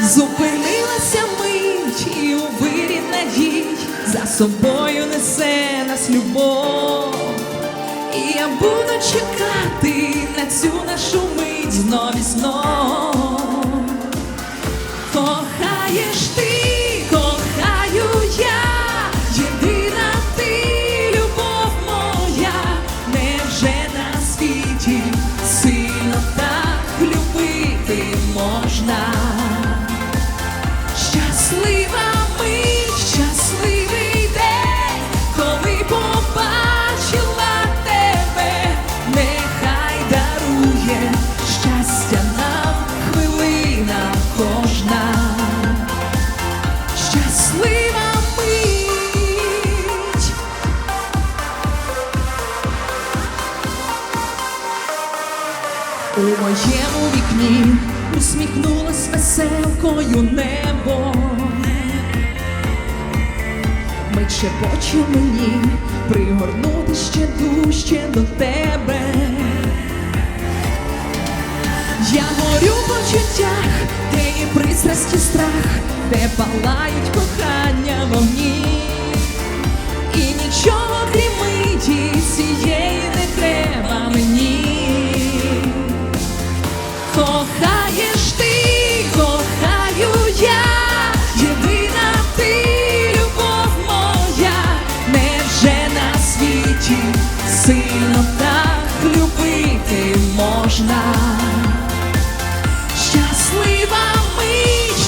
Зупинилася мить і у вирі надій за собою несе нас любов. І я буду чекати на цю нашу мить знов і знов. Кохаєш ти, кохаю я, єдина ти, любов моя, невже на світі сильно так любити можна? Щаслива У моєму вікні усміхнулась веселкою небо. Мить шепоче мені пригорнути ще дужче до тебе. Я горю в почуттях, де і страх, де палають кожна. Щаслива ми,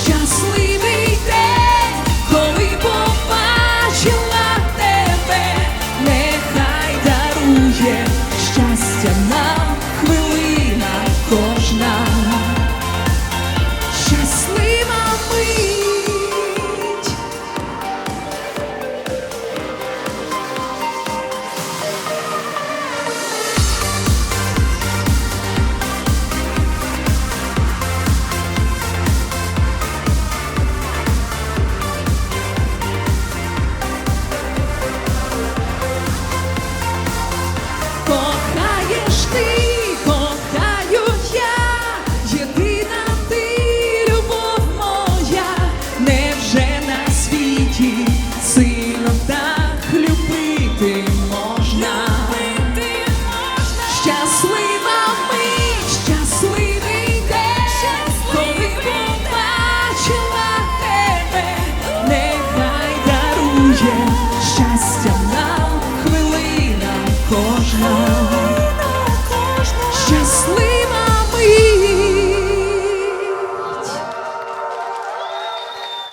щасливий день, коли побачила тебе, нехай дарує щастя нам хвилин. sweet.